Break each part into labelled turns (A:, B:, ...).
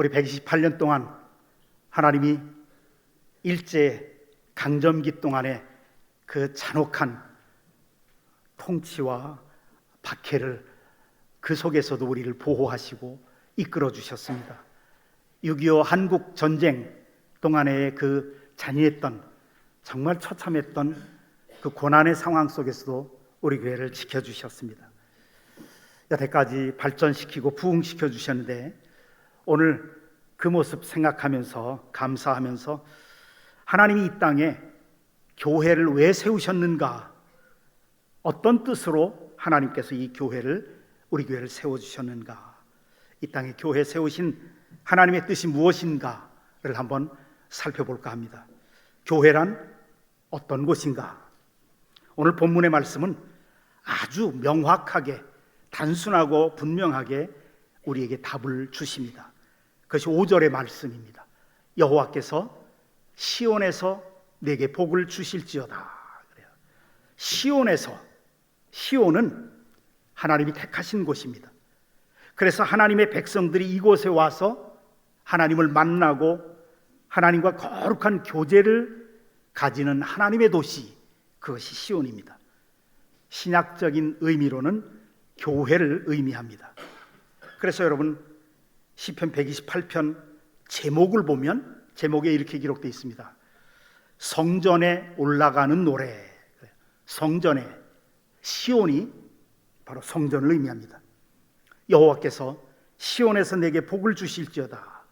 A: 우리 128년 동안 하나님이 일제 강점기 동안에 그 잔혹한 통치와 박해를 그 속에서도 우리를 보호하시고 이끌어 주셨습니다. 6.25 한국 전쟁 동안의 그 잔인했던 정말 처참했던 그 고난의 상황 속에서도 우리 교회를 지켜 주셨습니다. 여태까지 발전시키고 부흥시켜 주셨는데 오늘 그 모습 생각하면서 감사하면서 하나님이 이 땅에 교회를 왜 세우셨는가? 어떤 뜻으로 하나님께서 이 교회를 우리 교회를 세워 주셨는가? 이 땅에 교회 세우신 하나님의 뜻이 무엇인가를 한번 살펴볼까 합니다. 교회란 어떤 곳인가? 오늘 본문의 말씀은 아주 명확하게 단순하고 분명하게 우리에게 답을 주십니다. 그것이 5절의 말씀입니다. 여호와께서 시온에서 내게 복을 주실지어다. 시온에서 시온은 하나님이 택하신 곳입니다. 그래서 하나님의 백성들이 이곳에 와서 하나님을 만나고 하나님과 거룩한 교제를 가지는 하나님의 도시 그것이 시온입니다. 신약적인 의미로는 교회를 의미합니다. 그래서 여러분 시편 128편 제목을 보면 제목에 이렇게 기록되어 있습니다. 성전에 올라가는 노래. 성전에 시온이 바로 성전을 의미합니다. 여호와께서 시온에서 내게 복을 주실지어다.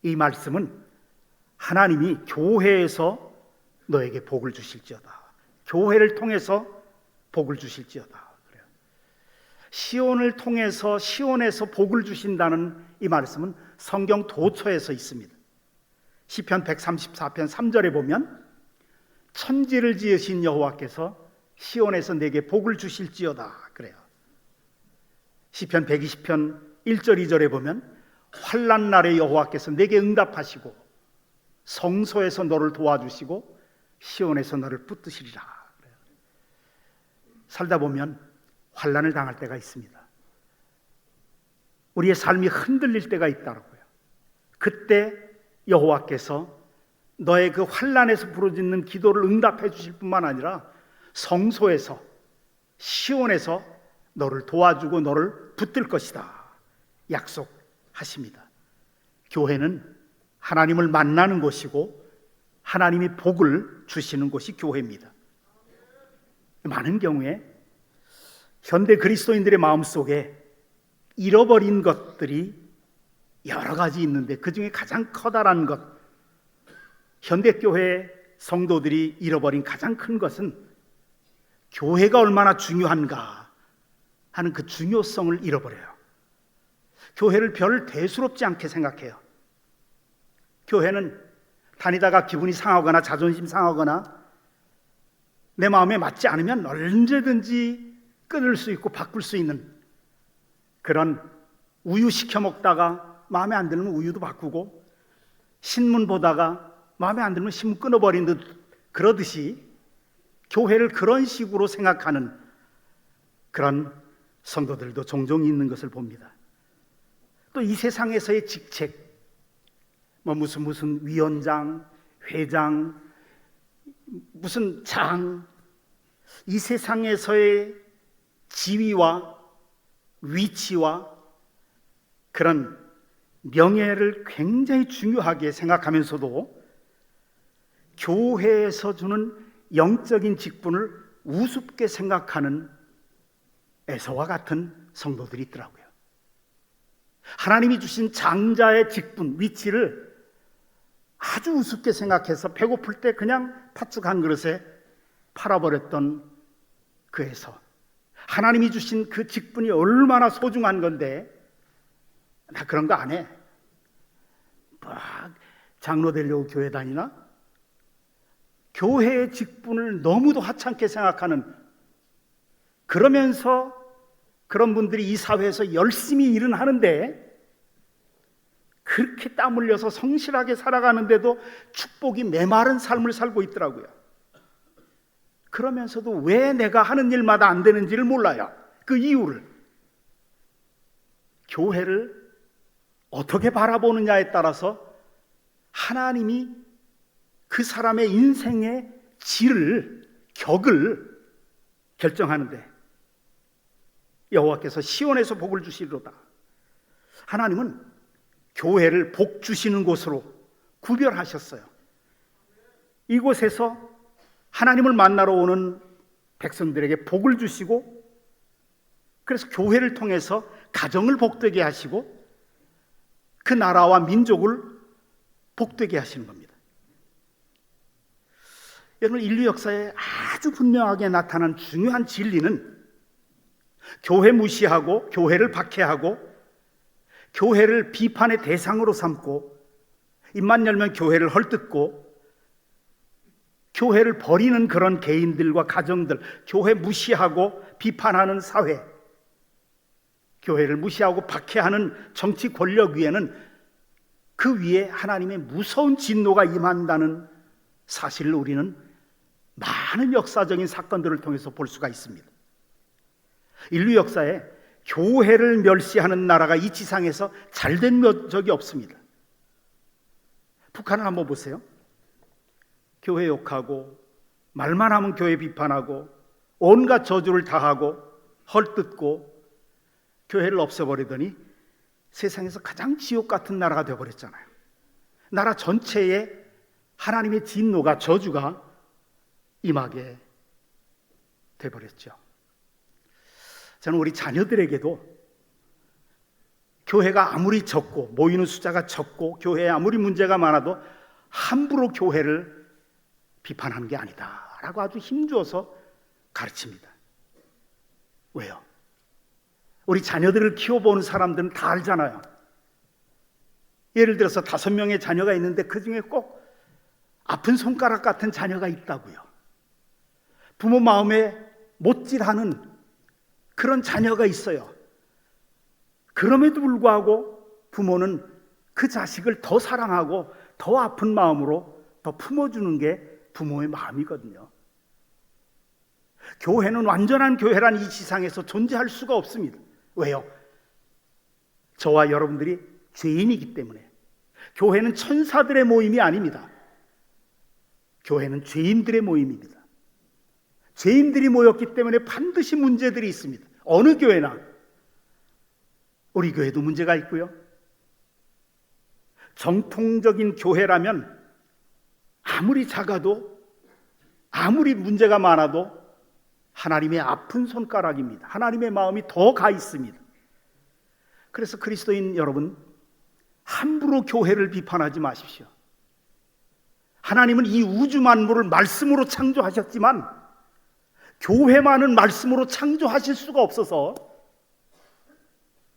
A: 이 말씀은 하나님이 교회에서 너에게 복을 주실지어다. 교회를 통해서 복을 주실지어다. 시온을 통해서 시온에서 복을 주신다는 이 말씀은 성경 도처에서 있습니다. 시편 134편 3절에 보면 천지를 지으신 여호와께서 시온에서 내게 복을 주실지어다 그래요. 시편 120편 1절 2절에 보면 환난 날에 여호와께서 내게 응답하시고 성소에서 너를 도와주시고 시온에서 너를 붙드시리라. 살다 보면 환란을 당할 때가 있습니다. 우리의 삶이 흔들릴 때가 있다고요. 그때 여호와께서 너의 그 환란에서 부르짖는 기도를 응답해 주실 뿐만 아니라 성소에서 시온에서 너를 도와주고 너를 붙들 것이다. 약속하십니다. 교회는 하나님을 만나는 곳이고 하나님이 복을 주시는 곳이 교회입니다. 많은 경우에 현대 그리스도인들의 마음속에 잃어버린 것들이 여러 가지 있는데 그 중에 가장 커다란 것, 현대교회 성도들이 잃어버린 가장 큰 것은 교회가 얼마나 중요한가 하는 그 중요성을 잃어버려요. 교회를 별 대수롭지 않게 생각해요. 교회는 다니다가 기분이 상하거나 자존심 상하거나 내 마음에 맞지 않으면 언제든지 끊을 수 있고 바꿀 수 있는 그런 우유 시켜 먹다가 마음에 안 들면 우유도 바꾸고 신문 보다가 마음에 안 들면 신문 끊어버린 듯 그러듯이 교회를 그런 식으로 생각하는 그런 성도들도 종종 있는 것을 봅니다. 또 이 세상에서의 직책, 뭐 무슨 무슨 위원장, 회장, 무슨 장, 이 세상에서의 지위와 위치와 그런 명예를 굉장히 중요하게 생각하면서도 교회에서 주는 영적인 직분을 우습게 생각하는 에서와 같은 성도들이 있더라고요. 하나님이 주신 장자의 직분, 위치를 아주 우습게 생각해서 배고플 때 그냥 팥죽 한 그릇에 팔아버렸던 그에서 하나님이 주신 그 직분이 얼마나 소중한 건데 나 그런 거 안 해. 막 장로 되려고 교회 다니나? 교회의 직분을 너무도 하찮게 생각하는 그러면서 그런 분들이 이 사회에서 열심히 일은 하는데 그렇게 땀 흘려서 성실하게 살아가는데도 축복이 메마른 삶을 살고 있더라고요. 그러면서도 왜 내가 하는 일마다 안 되는지를 몰라요. 그 이유를. 교회를 어떻게 바라보느냐에 따라서 하나님이 그 사람의 인생의 질을, 격을 결정하는데 여호와께서 시온에서 복을 주시리로다. 하나님은 교회를 복 주시는 곳으로 구별하셨어요. 이곳에서 하나님을 만나러 오는 백성들에게 복을 주시고 그래서 교회를 통해서 가정을 복되게 하시고 그 나라와 민족을 복되게 하시는 겁니다. 여러분 인류 역사에 아주 분명하게 나타난 중요한 진리는 교회 무시하고 교회를 박해하고 교회를 비판의 대상으로 삼고 입만 열면 교회를 헐뜯고 교회를 버리는 그런 개인들과 가정들, 교회 무시하고 비판하는 사회, 교회를 무시하고 박해하는 정치 권력 위에는 그 위에 하나님의 무서운 진노가 임한다는 사실을 우리는 많은 역사적인 사건들을 통해서 볼 수가 있습니다. 인류 역사에 교회를 멸시하는 나라가 이 지상에서 잘된 적이 없습니다. 북한을 한번 보세요. 교회 욕하고 말만 하면 교회 비판하고 온갖 저주를 다하고 헐뜯고 교회를 없애버리더니 세상에서 가장 지옥 같은 나라가 되어버렸잖아요. 나라 전체에 하나님의 진노가 저주가 임하게 돼버렸죠. 저는 우리 자녀들에게도 교회가 아무리 적고 모이는 숫자가 적고 교회에 아무리 문제가 많아도 함부로 교회를 비판하는 게 아니다 라고 아주 힘주어서 가르칩니다. 왜요? 우리 자녀들을 키워보는 사람들은 다 알잖아요. 예를 들어서 다섯 명의 자녀가 있는데 그 중에 꼭 아픈 손가락 같은 자녀가 있다고요. 부모 마음에 못질하는 그런 자녀가 있어요. 그럼에도 불구하고 부모는 그 자식을 더 사랑하고 더 아픈 마음으로 더 품어주는 게 부모의 마음이거든요. 교회는 완전한 교회란 이 지상에서 존재할 수가 없습니다. 왜요? 저와 여러분들이 죄인이기 때문에. 교회는 천사들의 모임이 아닙니다. 교회는 죄인들의 모임입니다. 죄인들이 모였기 때문에 반드시 문제들이 있습니다. 어느 교회나 우리 교회도 문제가 있고요. 정통적인 교회라면 아무리 작아도 아무리 문제가 많아도 하나님의 아픈 손가락입니다. 하나님의 마음이 더 가 있습니다. 그래서 그리스도인 여러분 함부로 교회를 비판하지 마십시오. 하나님은 이 우주 만물을 말씀으로 창조하셨지만 교회만은 말씀으로 창조하실 수가 없어서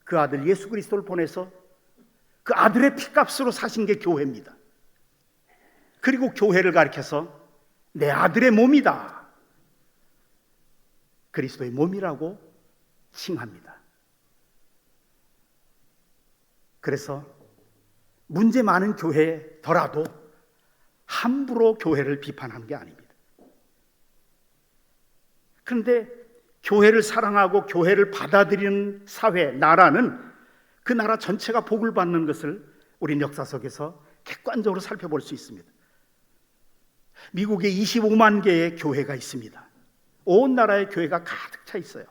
A: 그 아들 예수 그리스도를 보내서 그 아들의 피값으로 사신 게 교회입니다. 그리고 교회를 가리켜서 내 아들의 몸이다. 그리스도의 몸이라고 칭합니다. 그래서 문제 많은 교회더라도 함부로 교회를 비판하는 게 아닙니다. 그런데 교회를 사랑하고 교회를 받아들이는 사회, 나라는 그 나라 전체가 복을 받는 것을 우리 역사 속에서 객관적으로 살펴볼 수 있습니다. 미국에 25만 개의 교회가 있습니다. 온 나라에 교회가 가득 차 있어요.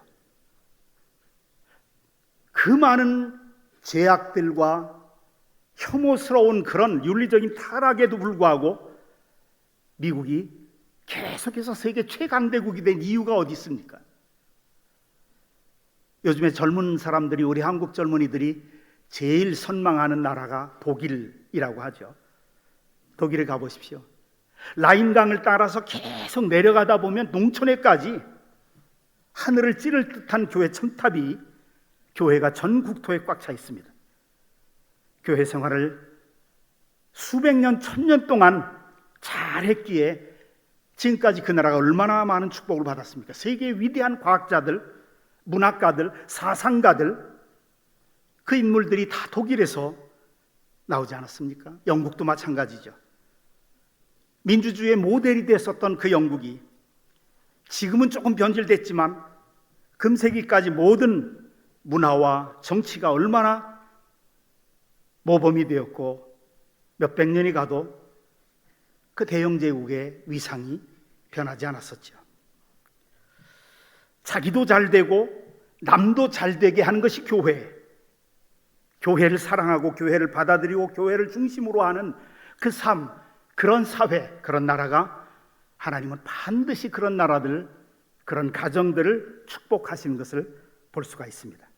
A: 그 많은 제약들과 혐오스러운 그런 윤리적인 타락에도 불구하고 미국이 계속해서 세계 최강대국이 된 이유가 어디 있습니까? 요즘에 젊은 사람들이 우리 한국 젊은이들이 제일 선망하는 나라가 독일이라고 하죠. 독일에 가보십시오. 라인강을 따라서 계속 내려가다 보면 농촌에까지 하늘을 찌를 듯한 교회 첨탑이 교회가 전 국토에 꽉 차 있습니다. 교회 생활을 수백 년, 천년 동안 잘 했기에 지금까지 그 나라가 얼마나 많은 축복을 받았습니까? 세계의 위대한 과학자들, 문학가들, 사상가들, 그 인물들이 다 독일에서 나오지 않았습니까? 영국도 마찬가지죠. 민주주의의 모델이 됐었던 그 영국이 지금은 조금 변질됐지만 금세기까지 모든 문화와 정치가 얼마나 모범이 되었고 몇백 년이 가도 그 대영 제국의 위상이 변하지 않았었죠. 자기도 잘 되고 남도 잘 되게 하는 것이 교회. 교회를 사랑하고 교회를 받아들이고 교회를 중심으로 하는 그 삶, 그런 사회, 그런 나라가 하나님은 반드시 그런 나라들, 그런 가정들을 축복하시는 것을 볼 수가 있습니다.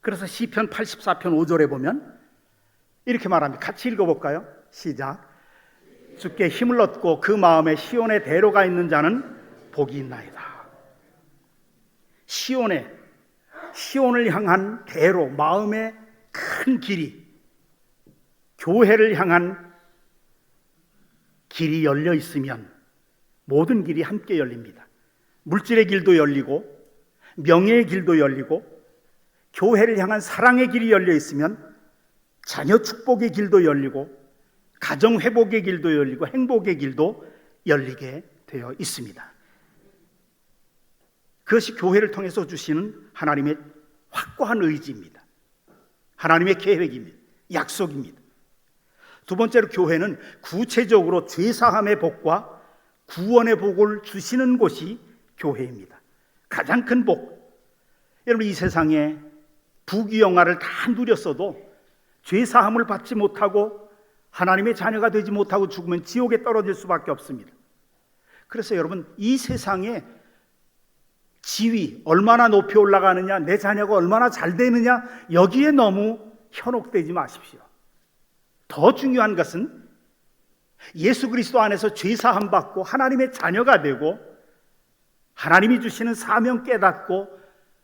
A: 그래서 시편 84편 5절에 보면 이렇게 말합니다. 같이 읽어 볼까요? 시작. 주께 힘을 얻고 그 마음에 시온의 대로가 있는 자는 복이 있나이다. 시온에 시온을 향한 대로 마음의 큰 길이 교회를 향한 길이 열려 있으면 모든 길이 함께 열립니다. 물질의 길도 열리고 명예의 길도 열리고 교회를 향한 사랑의 길이 열려 있으면 자녀 축복의 길도 열리고 가정 회복의 길도 열리고 행복의 길도 열리게 되어 있습니다. 그것이 교회를 통해서 주시는 하나님의 확고한 의지입니다. 하나님의 계획입니다. 약속입니다. 두 번째로 교회는 구체적으로 죄사함의 복과 구원의 복을 주시는 곳이 교회입니다. 가장 큰 복. 여러분 이 세상에 부귀영화를 다 누렸어도 죄사함을 받지 못하고 하나님의 자녀가 되지 못하고 죽으면 지옥에 떨어질 수밖에 없습니다. 그래서 여러분 이 세상에 지위 얼마나 높이 올라가느냐, 내 자녀가 얼마나 잘 되느냐 여기에 너무 현혹되지 마십시오. 더 중요한 것은 예수 그리스도 안에서 죄 사함 받고 하나님의 자녀가 되고 하나님이 주시는 사명 깨닫고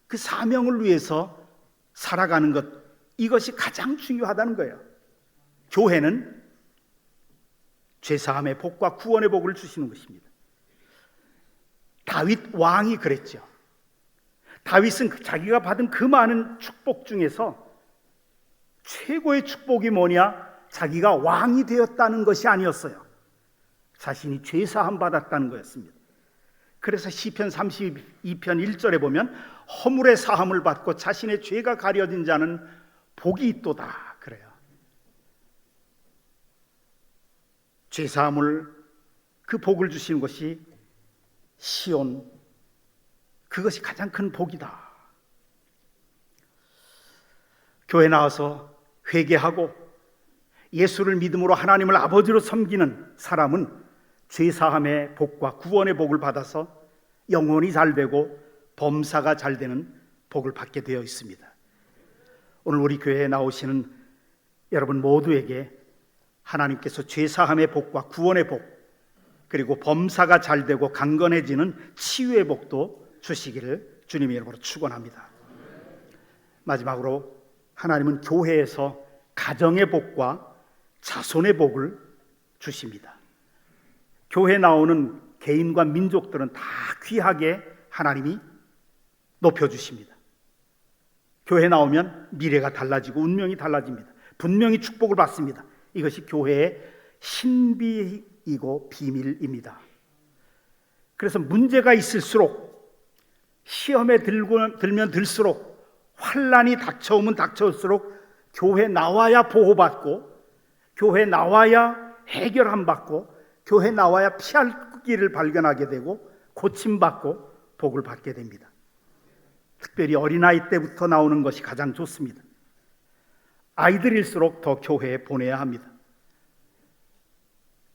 A: 그 사명을 위해서 살아가는 것 이것이 가장 중요하다는 거예요. 교회는 죄 사함의 복과 구원의 복을 주시는 것입니다. 다윗 왕이 그랬죠. 다윗은 그 자기가 받은 그 많은 축복 중에서 최고의 축복이 뭐냐? 자기가 왕이 되었다는 것이 아니었어요. 자신이 죄 사함 받았다는 거였습니다. 그래서 시편 32편 1절에 보면 허물의 사함을 받고 자신의 죄가 가려진 자는 복이 있도다 그래요. 죄 사함을 그 복을 주시는 것이 시온 그것이 가장 큰 복이다. 교회 나와서 회개하고 예수를 믿음으로 하나님을 아버지로 섬기는 사람은 죄 사함의 복과 구원의 복을 받아서 영혼이 잘 되고 범사가 잘 되는 복을 받게 되어 있습니다. 오늘 우리 교회에 나오시는 여러분 모두에게 하나님께서 죄 사함의 복과 구원의 복 그리고 범사가 잘 되고 강건해지는 치유의 복도 주시기를 주님의 이름으로 축원합니다. 마지막으로 하나님은 교회에서 가정의 복과 자손의 복을 주십니다. 교회 나오는 개인과 민족들은 다 귀하게 하나님이 높여 주십니다. 교회 나오면 미래가 달라지고 운명이 달라집니다. 분명히 축복을 받습니다. 이것이 교회의 신비이고 비밀입니다. 그래서 문제가 있을수록 시험에 들고, 들면 들수록 환란이 닥쳐오면 닥쳐올수록 교회 나와야 보호받고 교회 나와야 해결함 받고 교회 나와야 피할 길을 발견하게 되고 고침받고 복을 받게 됩니다. 특별히 어린아이 때부터 나오는 것이 가장 좋습니다. 아이들일수록 더 교회에 보내야 합니다.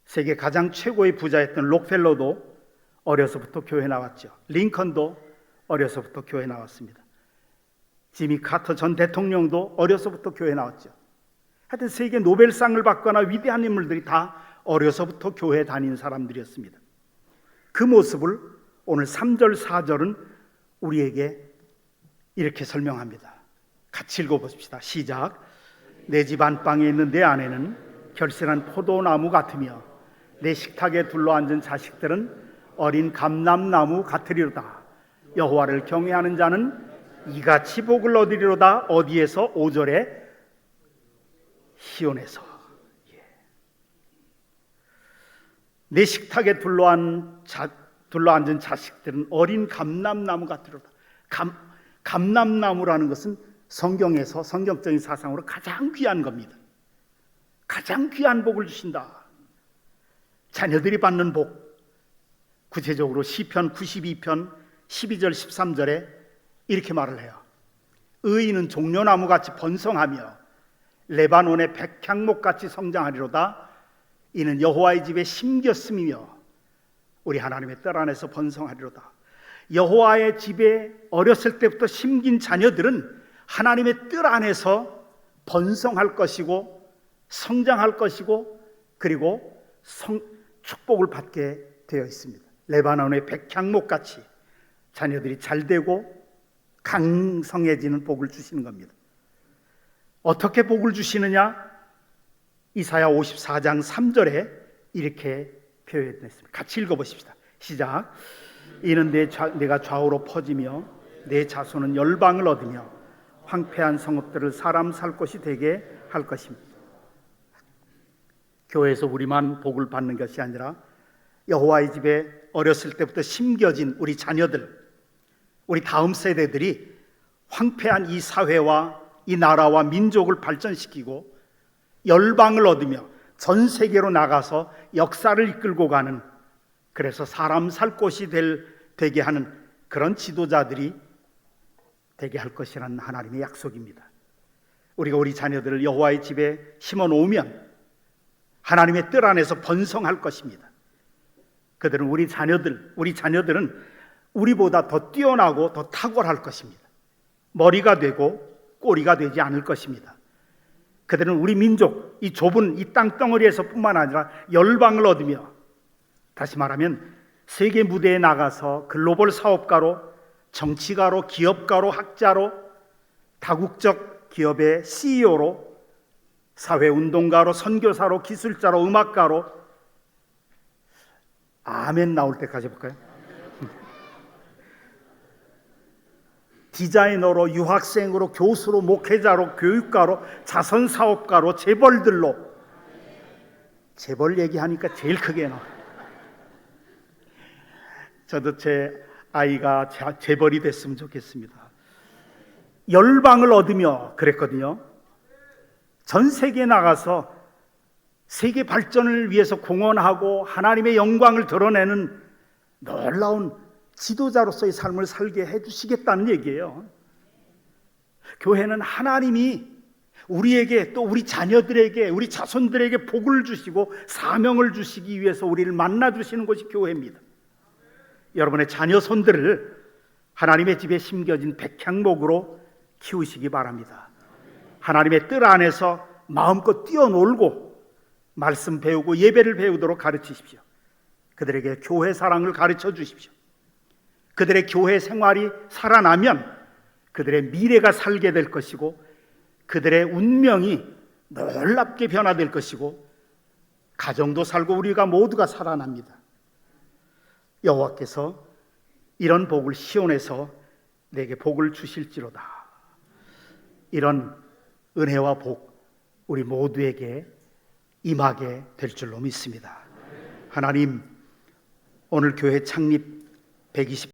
A: 세계 가장 최고의 부자였던 록펠러도 어려서부터 교회 나왔죠. 링컨도 어려서부터 교회 나왔습니다. 지미 카터 전 대통령도 어려서부터 교회 나왔죠. 하여튼 세계 노벨상을 받거나 위대한 인물들이 다 어려서부터 교회 다닌 사람들이었습니다. 그 모습을 오늘 3절, 4절은 우리에게 이렇게 설명합니다. 같이 읽어보십시다. 시작. 내 집 안방에 있는 내 아내는 결실한 포도나무 같으며 내 식탁에 둘러앉은 자식들은 어린 감람나무 같으리로다. 여호와를 경외하는 자는 이같이 복을 얻으리로다. 어디에서 5절에 시온에서 예. 내 식탁에 둘러앉은, 자, 둘러앉은 자식들은 어린 감람나무 같으로다. 감, 감람나무라는 것은 성경에서 성경적인 사상으로 가장 귀한 겁니다. 가장 귀한 복을 주신다. 자녀들이 받는 복. 구체적으로 시편 92편 12절 13절에 이렇게 말을 해요. 의인은 종려나무 같이 번성하며 레바논의 백향목 같이 성장하리로다. 이는 여호와의 집에 심겼음이며 우리 하나님의 뜰 안에서 번성하리로다. 여호와의 집에 어렸을 때부터 심긴 자녀들은 하나님의 뜰 안에서 번성할 것이고 성장할 것이고 그리고 성, 축복을 받게 되어 있습니다. 레바논의 백향목 같이 자녀들이 잘 되고 강성해지는 복을 주시는 겁니다. 어떻게 복을 주시느냐? 이사야 54장 3절에 이렇게 표현했습니다. 같이 읽어보십시다. 시작. 이는 내 좌, 내가 좌우로 퍼지며 내 자손은 열방을 얻으며 황폐한 성읍들을 사람 살 곳이 되게 할 것입니다. 교회에서 우리만 복을 받는 것이 아니라 여호와의 집에 어렸을 때부터 심겨진 우리 자녀들, 우리 다음 세대들이 황폐한 이 사회와 이 나라와 민족을 발전시키고 열방을 얻으며 전 세계로 나가서 역사를 이끌고 가는 그래서 사람 살 곳이 될, 되게 하는 그런 지도자들이 되게 할 것이라는 하나님의 약속입니다. 우리가 우리 자녀들을 여호와의 집에 심어 놓으면 하나님의 뜰 안에서 번성할 것입니다. 그들은 우리 자녀들, 우리 자녀들은 우리보다 더 뛰어나고 더 탁월할 것입니다. 머리가 되고 꼬리가 되지 않을 것입니다. 그들은 우리 민족, 이 좁은 이 땅덩어리에서 뿐만 아니라 열방을 얻으며 다시 말하면 세계 무대에 나가서 글로벌 사업가로, 정치가로, 기업가로, 학자로, 다국적 기업의 CEO로, 사회운동가로, 선교사로, 기술자로, 음악가로, 아멘 나올 때까지 볼까요? 디자이너로, 유학생으로, 교수로, 목회자로, 교육가로, 자선 사업가로, 재벌들로 재벌 얘기하니까 제일 크게 나와. 저도 제 아이가 재벌이 됐으면 좋겠습니다. 열방을 얻으며 그랬거든요. 전 세계에 나가서 세계 발전을 위해서 공헌하고 하나님의 영광을 드러내는 놀라운 지도자로서의 삶을 살게 해주시겠다는 얘기예요. 교회는 하나님이 우리에게 또 우리 자녀들에게 우리 자손들에게 복을 주시고 사명을 주시기 위해서 우리를 만나 주시는 것이 교회입니다. 여러분의 자녀 손들을 하나님의 집에 심겨진 백향목으로 키우시기 바랍니다. 하나님의 뜰 안에서 마음껏 뛰어놀고 말씀 배우고 예배를 배우도록 가르치십시오. 그들에게 교회 사랑을 가르쳐 주십시오. 그들의 교회 생활이 살아나면 그들의 미래가 살게 될 것이고 그들의 운명이 놀랍게 변화될 것이고 가정도 살고 우리가 모두가 살아납니다. 여호와께서 이런 복을 시온에서 내게 복을 주실지로다. 이런 은혜와 복 우리 모두에게 임하게 될 줄로 믿습니다. 하나님 오늘 교회 창립 120